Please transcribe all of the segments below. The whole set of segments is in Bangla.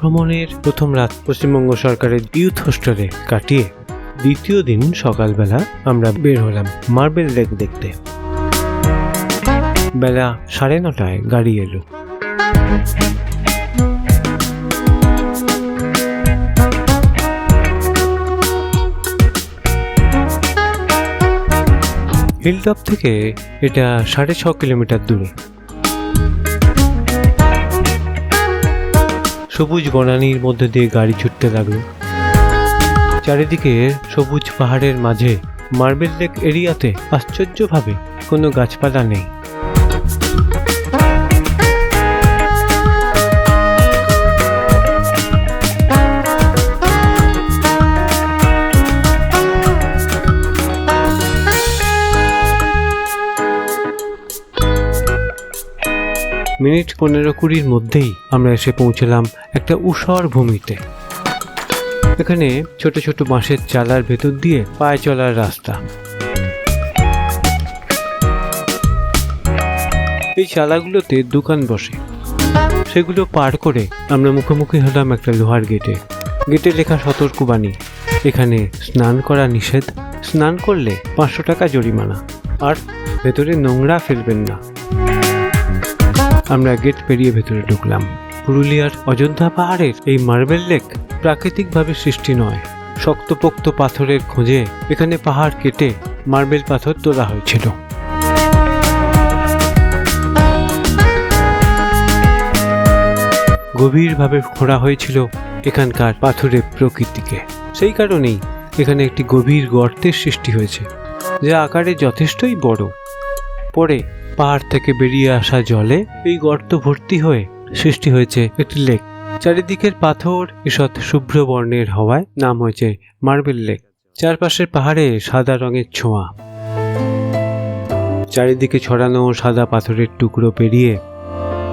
ভ্রমণের প্রথম রাত পশ্চিমবঙ্গ সরকারের ইউথ হোস্টেলে কাটিয়ে দ্বিতীয় দিন সকালবেলা আমরা বের হলাম মার্বেল লেক দেখতে। বেলা সাড়ে নটায় গাড়ি এলো। হিলটপ থেকে এটা সাড়ে ছ কিলোমিটার দূরে। সবুজ বনানীর মধ্যে দিয়ে গাড়ি ছুটতে লাগল। চারিদিকে সবুজ পাহাড়ের মাঝে মার্বেল লেক এরিয়াতে আশ্চর্যভাবে কোনো গাছপালা নেই। মিনিট পনেরো কুড়ির মধ্যেই আমরা এসে পৌঁছলাম একটা উষর ভূমিতে। এখানে ছোট ছোট বাঁশের চালার ভেতর দিয়ে পায়ে চলার রাস্তা। এই চালাগুলোতে দোকান বসে। সেগুলো পার করে আমরা মুখোমুখি হলাম একটা লোহার গেটে। গেটে লেখা সতর্কবাণী। এখানে স্নান করা নিষেধ। স্নান করলে পাঁচশো টাকা জরিমানা। আর ভেতরে নোংরা ফেলবেন না। আমরা গেট পেরিয়ে ভেতরে ঢুকলাম। পুরুলিয়ার অযোধ্যা পাহাড়ের এই মার্বেল লেক প্রাকৃতিকভাবে সৃষ্টি নয়। শক্তপোক্ত পাথরের খোঁজে এখানে পাহাড় কেটে মার্বেল পাথর তোলা হয়েছিল। গভীরভাবে খোঁড়া হয়েছিল এখানকার পাথরের প্রকৃতিকে। সেই কারণেই এখানে একটি গভীর গর্তের সৃষ্টি হয়েছে, যা আকারে যথেষ্টই বড়। পরে পাহাড় থেকে বেরিয়ে আসা জলে এই গর্ত ভর্তি হয়ে সৃষ্টি হয়েছে একটি লেক। চারিদিকের পাথর ঈষৎ শুভ্র বর্ণের হওয়ায় নাম হয়েছে মার্বেল লেক। চারপাশের পাহাড়ে সাদা রঙের ছোঁয়া। চারিদিকে ছড়ানো সাদা পাথরের টুকরো পেরিয়ে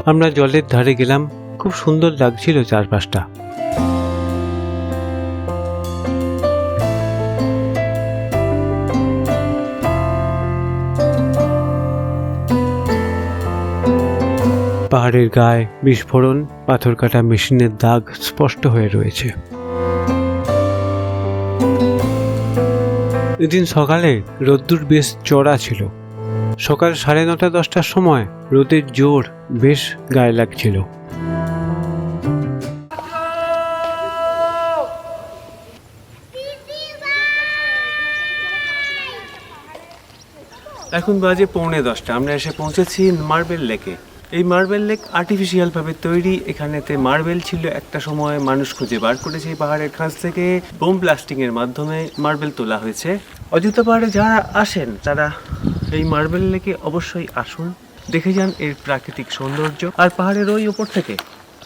আমরা জলের ধারে গেলাম। খুব সুন্দর লাগছিল চারপাশটা। পাহাড়ের গায়ে বিস্ফোরণ, পাথর কাটা মেশিনের দাগ স্পষ্ট হয়ে রয়েছে। এদিন সকালে রোদ্দুর বেশ চড়া ছিল। সকাল সাড়ে নটা, দশটার সময় রোদের জোর বেশ গায়ে লাগছিল। এখন বাজে পৌনে দশটা। আমরা এসে পৌঁছেছি মার্বেল লেকে। এই মার্বেল লেক আর্টিফিশিয়াল ভাবে তৈরি। এখানেতে মার্বেল ছিল একটা সময়। মানুষ খুঁজে বার করেছে এই পাহাড়ের খাঁজ থেকে। বোম ব্লাস্টিং এর মাধ্যমে মার্বেল তোলা হয়েছে। অযোধ্যা পাহাড়ে যারা আসেন, তারা এই মার্বেল লেকে অবশ্যই আসুন। দেখে যান এর প্রাকৃতিক সৌন্দর্য। আর পাহাড়ের ওই ওপর থেকে,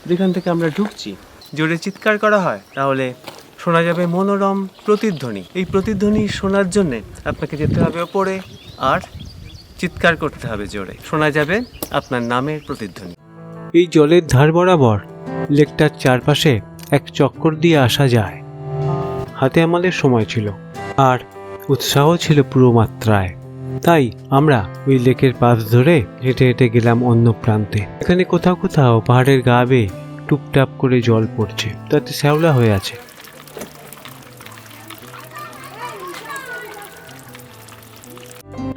যেখান থেকে আমরা ঢুকছি, জোরে চিৎকার করা হয়, তাহলে শোনা যাবে মনোরম প্রতিধ্বনি। এই প্রতিধ্বনি শোনার জন্য আপনাকে যেতে হবে ওপরে। আর চিৎকার করতে হবে জোরে। শোনা যাবে আপনার নামের প্রতিধ্বনি। এই জলের ধার বরাবর লেকটার চারপাশে এক চক্কর দিয়ে আসা যায়। হাতে আমাদের সময় ছিল, আর উৎসাহ ছিল পুরো মাত্রায়। তাই আমরা ওই লেকের পাশ ধরে হেঁটে হেঁটে গেলাম অন্য প্রান্তে। এখানে কোথাও কোথাও পাহাড়ের গা বেয়ে টুপটাপ করে জল পড়ছে, তাতে শ্যাওলা হয়ে আছে।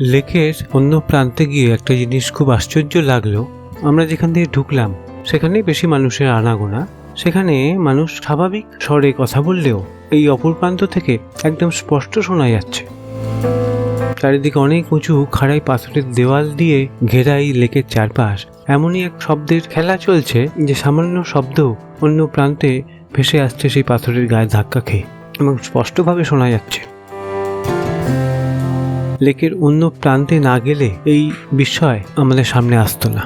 লেকের অন্য প্রান্তে গিয়ে একটা জিনিস খুব আশ্চর্য লাগল। আমরা যেখান থেকে ঢুকলাম সেখানে বেশি মানুষের আনাগোনা। সেখানে মানুষ স্বাভাবিক স্বরে কথা বললেও এই অপর প্রান্ত থেকে একদম স্পষ্ট শোনা যাচ্ছে। চারিদিকে অনেক উঁচু, খাড়াই পাথরের দেওয়াল দিয়ে ঘেরা এই লেকের চারপাশ। এমনই এক শব্দের খেলা চলছে যে সামান্য শব্দ অন্য প্রান্তে ভেসে আসছে সেই পাথরের গায়ে ধাক্কা খেয়ে এবং স্পষ্টভাবে শোনা যাচ্ছে। লেকের অন্য প্রান্তে না গেলে এই বিষয় আমাদের সামনে আসতো না।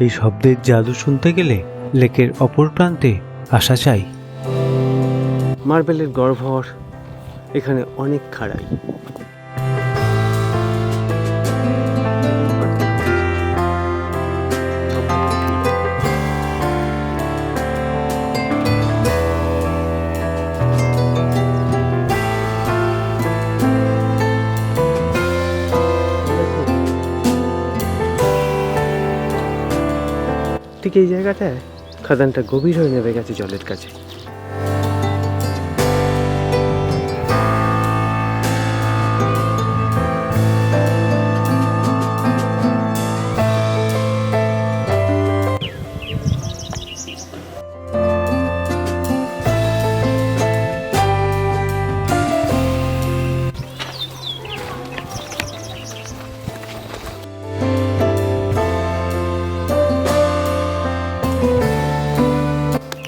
এই শব্দের জাদু শুনতে গেলে লেকের অপর প্রান্তে আসা চাই। মার্বেলের গর্ভর এখানে অনেক খাড়াই। ঠিক এই জায়গাটায়? খাদানটা গভীর হয়ে নেমে গেছে জলের কাছে।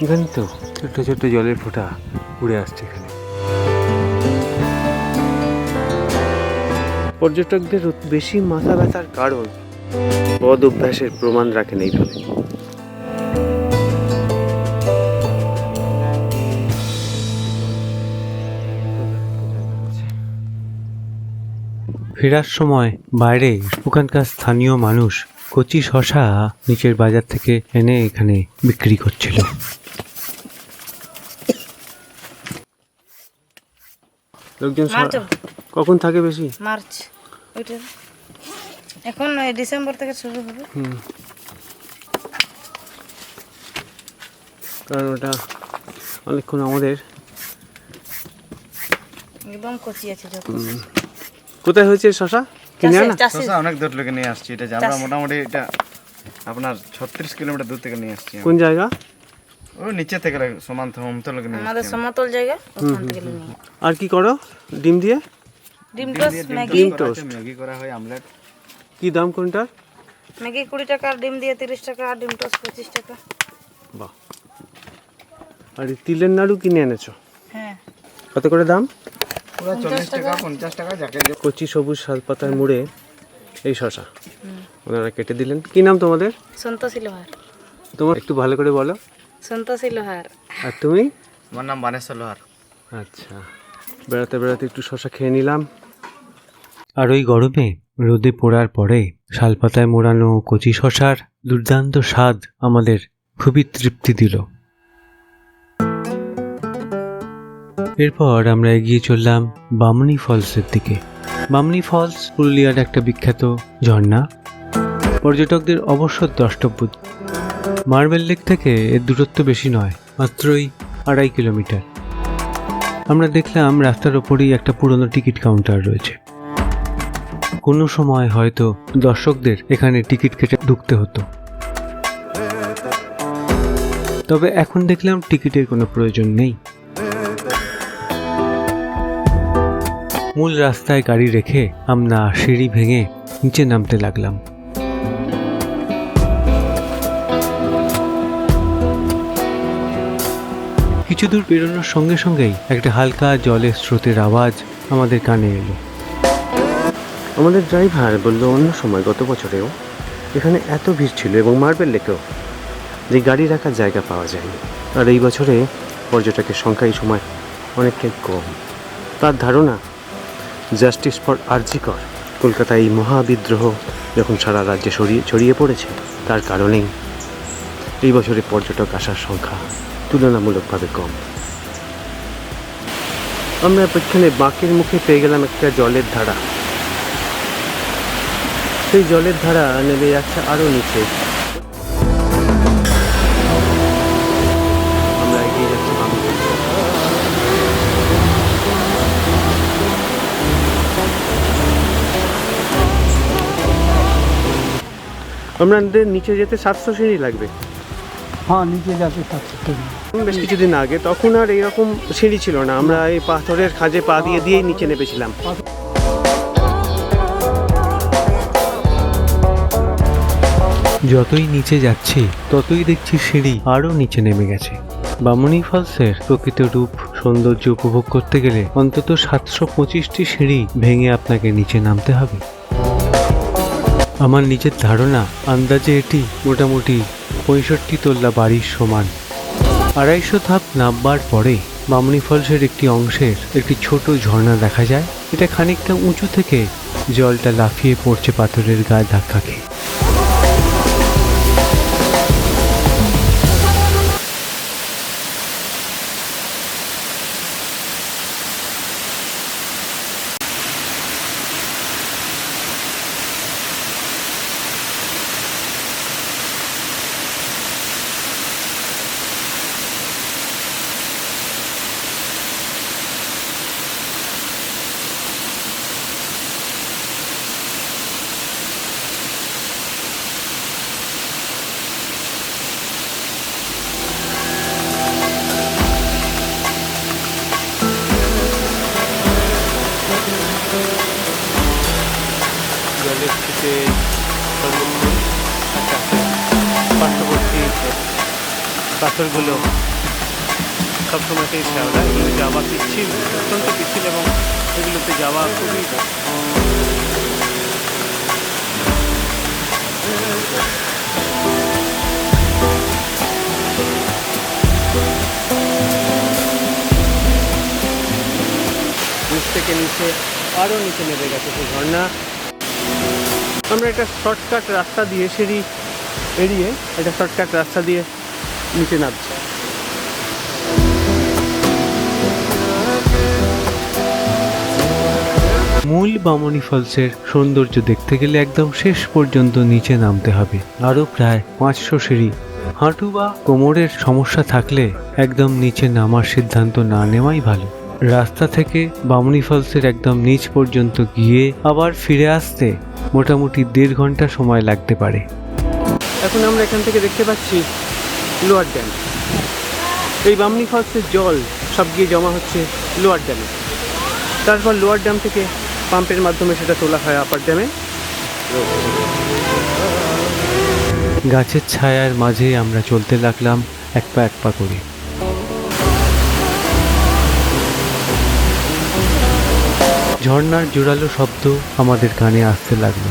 এখানে তো ছোট্ট ছোট্ট জলের ফোঁটা উড়ে আসছে এখানে। পর্যটকদের বেশি মাথা ব্যথার কারণ বদ অভ্যাসের প্রমাণ রাখেন এইভাবে ফেরার সময় বাইরে ওখানকার স্থানীয় মানুষ কচি শশা নিচের বাজার থেকে এনে এখানে বিক্রি করছিল। লোকজন কখন থাকে বেশি? মার্চ। ওইটা এখন ডিসেম্বর থেকে শুরু হবে। কারণ ওটা অনেকক্ষণ আমাদের। একদম কচি আছে কোথায় হয়েছে শশা? কিনে আনা? শসা অনেক দূর থেকে নিয়ে আসছি। এটা আমরা মোটামুটি এটা আপনার ছত্রিশ কিলোমিটার দূর থেকে নিয়ে আসছি। কোন জায়গা? ওই নিচে থেকে সমান সমতল আমাদের সমতল জায়গা ওখান থেকে নিয়ে। আর কি করো? ডিম দিয়ে? ডিম টোস্ট ম্যাগি ডিম টোস্ট। ম্যাগি করা হয় আমলেট। কি দাম কোনটার ম্যাগি কুড়ি টাকা আর ডিম দিয়ে তিরিশ টাকা আর ডিম টোস্ট পঁচিশ টাকা। বাহ। আর এই তিলের নাড়ু কিনে এনেছো? হ্যাঁ। কত করে দাম? পুরো চল্লিশ টাকা পঞ্চাশ টাকা যাকে যে- কচি সবুজ শালপাতার মুড়ে এই শশা। ওনারা কেটে দিলেন। কি নাম তোমাদের? সন্তোষী লোহার। তোমার একটু ভালো করে বলো। সন্তোষী লোহার আর তুমি? আমার নাম বানেশ্বর লোহার আচ্ছা বেড়াতে বেড়াতে একটু শশা খেয়ে নিলাম। আর ওই গরমে রোদে পড়ার পরে শালপাতায় মোড়ানো কচি শশার দুর্দান্ত স্বাদ আমাদের খুবই তৃপ্তি দিল। এরপর আমরা এগিয়ে চললাম বামনি ফলসের দিকে। বামনি ফলস পুরুলিয়ার একটা বিখ্যাত ঝর্ণা। পর্যটকদের অবশ্য দ্রষ্টব্য মার্বেল লেক থেকে এর দূরত্ব বেশি নয়, মাত্রই আড়াই কিলোমিটার। আমরা দেখলাম রাস্তার ওপরেই একটা পুরনো টিকিট কাউন্টার রয়েছে। কোনো সময় হয়তো দর্শকদের এখানে টিকিট কেটে ঢুকতে হতো। তবে এখন দেখলাম টিকিটের কোনো প্রয়োজন নেই। মূল রাস্তায় গাড়ি রেখে আমরা সিঁড়ি ভেঙে নিচে নামতে লাগলাম। কিছু দূর পেরোনোর সঙ্গে সঙ্গেই একটা হালকা জলের স্রোতের আওয়াজ আমাদের কানে এলো। আমাদের ড্রাইভার বলল, অন্য সময়, গত বছরেও। এখানে এত ভিড় ছিল এবং মার্বেল লেকেও যে গাড়ি রাখার জায়গা পাওয়া যায়নি। আর এই বছরে পর্যটকের সংখ্যা এই সময় অনেকটাই কম। তার ধারণা, জাস্টিস ফর আরজিকর। কলকাতায় এই মহাবিদ্রোহ যখন সারা রাজ্যে ছড়িয়ে ছড়িয়ে পড়েছে, তার কারণেই এই বছরে পর্যটক আসার সংখ্যা তুলনামূলকভাবে কম। আমরা এখানে বাঁকের মুখে পেয়ে গেলাম একটা জলের ধারা। সেই জলের ধারা নেমে যাচ্ছে আরও নিচে। আমরা এগিয়ে নিচে যেতে সাতশো সিঁড়ি লাগবে। হ্যাঁ নিচে যাতে থাকছে বেশ কিছুদিন আগে তখন আর এরকম সিঁড়ি ছিল না। আমরা এই পাথরের খাঁজে পা দিয়ে দিয়েই নিচে নেমেছিলাম। যতই নিচে যাচ্ছি ততই দেখছি সিঁড়ি আরও নিচে নেমে গেছে। বামুনি ফলসের প্রকৃত রূপ সৌন্দর্য উপভোগ করতে গেলে অন্তত সাতশো পঁচিশটি সিঁড়ি ভেঙে আপনাকে নিচে নামতে হবে। আমার নিজের ধারণা আন্দাজে এটি মোটামুটি পঁয়ষট্টি তোল্লা বাড়ির সমান। আড়াইশো ধাপ নামবার পরে বামনি ফলসের একটি অংশের একটি ছোট ঝর্ণা দেখা যায়। এটা খানিকটা উঁচু থেকে জলটা লাফিয়ে পড়ছে পাথরের গায়ে ধাক্কা খেয়ে। পার্শ্ববর্তী পাথরগুলো সবসময়তেই শ্যাওলা এগুলো যাওয়া পিচ্ছিল, অত্যন্ত পিচ্ছিল এবং এগুলোতে যাওয়া খুবই নিচ থেকে নিচে আরও নিচে নেমে গেছে সেই ঝর্ণা। আমরা একটা শর্টকাট রাস্তা দিয়ে সিঁড়ি এড়িয়ে একটা শর্টকাট রাস্তা দিয়ে নিচে নামছে। মূল বামনি ফলসের সৌন্দর্য দেখতে গেলে একদম শেষ পর্যন্ত নিচে নামতে হবে। আরও প্রায় পাঁচশো সিঁড়ি। হাঁটু বা কোমরের সমস্যা থাকলে একদম নিচে নামার সিদ্ধান্ত না নেওয়াই ভালো। রাস্তা থেকে বামনি ফলসের একদম নিচ পর্যন্ত গিয়ে আবার ফিরে আসতে মোটামুটি দেড় ঘণ্টা সময় লাগতে পারে। এখন আমরা এখান থেকে দেখতে পাচ্ছি লোয়ার ড্যাম। এই বামনি ফলসের জল সব গিয়ে জমা হচ্ছে লোয়ার ড্যামে। তারপর লোয়ার ড্যাম থেকে পাম্পের মাধ্যমে সেটা তোলা হয় আপার ড্যামে। গাছের ছায়ার মাঝে আমরা চলতে লাগলাম এক পা এক পা করে। ঝর্নার জোরালো শব্দ আমাদের কানে আসতে লাগল।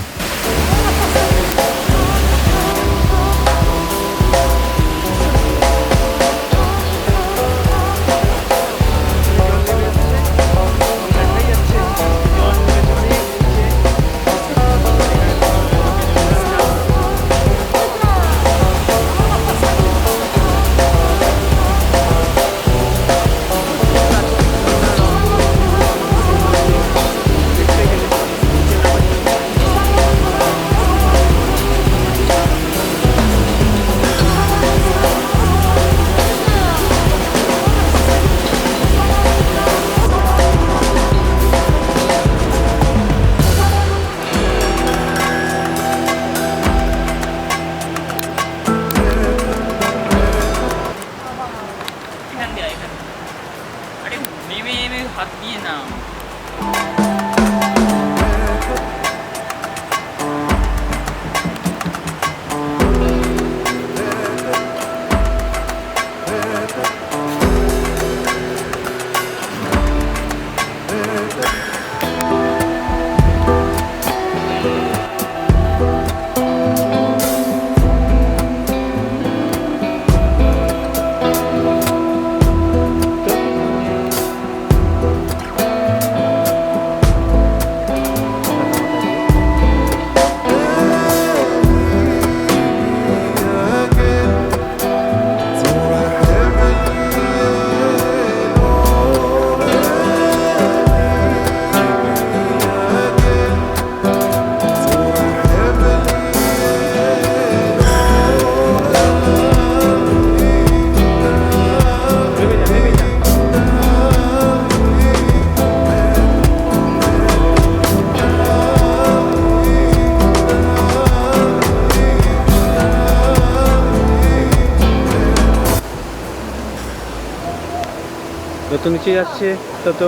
যত নিচে যাচ্ছে তত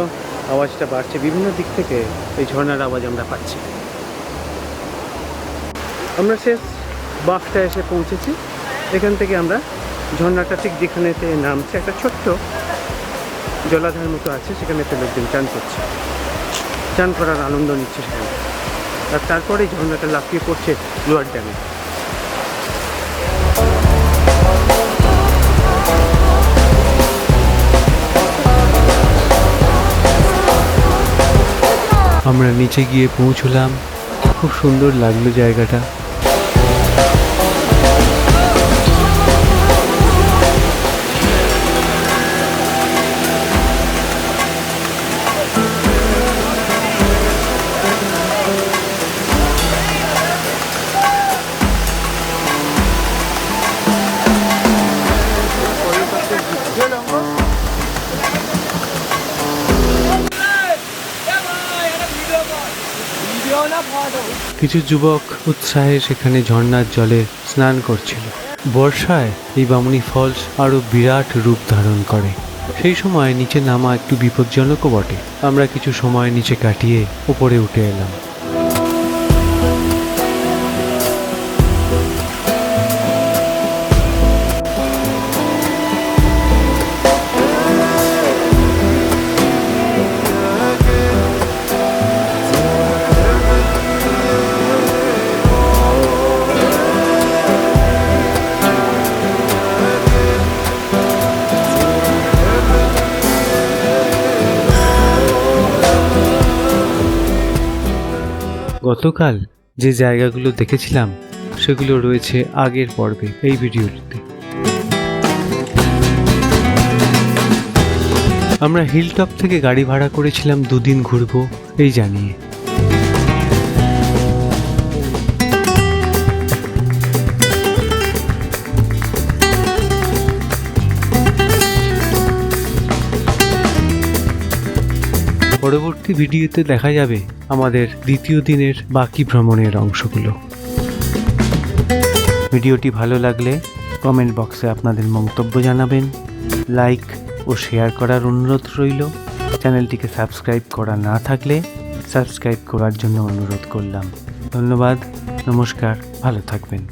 আওয়াজটা বাড়ছে। বিভিন্ন দিক থেকে এই ঝর্ণার আওয়াজ আমরা পাচ্ছি। আমরা শেষ বাঁকটা এসে পৌঁছেছি। এখান থেকে আমরা ঝর্ণাটা ঠিক যেখানেতে নামছে, একটা ছোট্ট জলাধার মতো আছে, সেখানে সেখানেতে লোকজন চান করছে। চান করার আনন্দ নিচ্ছে সেখানে। আর তারপরেই ঝর্ণাটা লাফিয়ে পড়ছে লোয়ার ড্যামে। আমরা নিচে গিয়ে পৌঁছলাম। খুব সুন্দর লাগল জায়গাটা। কিছু যুবক উৎসাহে সেখানে ঝর্ণার জলে স্নান করছিল। বর্ষায় এই বামনি ফলস আরও বিরাট রূপ ধারণ করে। সেই সময় নিচে নামা একটু বিপজ্জনকও বটে। আমরা কিছু সময় নিচে কাটিয়ে উপরে উঠে এলাম। গতকাল যে জায়গাগুলো দেখেছিলাম, সেগুলো রয়েছে আগের পর্বে এই ভিডিওটিতে। আমরা হিলটপ থেকে গাড়ি ভাড়া করেছিলাম দুদিন ঘুরবো, এই জানিয়ে। পরবর্তী ভিডিওতে দেখা যাবে আমাদের দ্বিতীয় দিনের বাকি ভ্রমণের অংশগুলো। ভিডিওটি ভালো লাগলে কমেন্ট বক্সে আপনাদের মন্তব্য জানাবেন, লাইক ও শেয়ার করার অনুরোধ রইল। চ্যানেলটিকে সাবস্ক্রাইব করা না থাকলে সাবস্ক্রাইব করার জন্য অনুরোধ করলাম। ধন্যবাদ, নমস্কার, ভালো থাকবেন।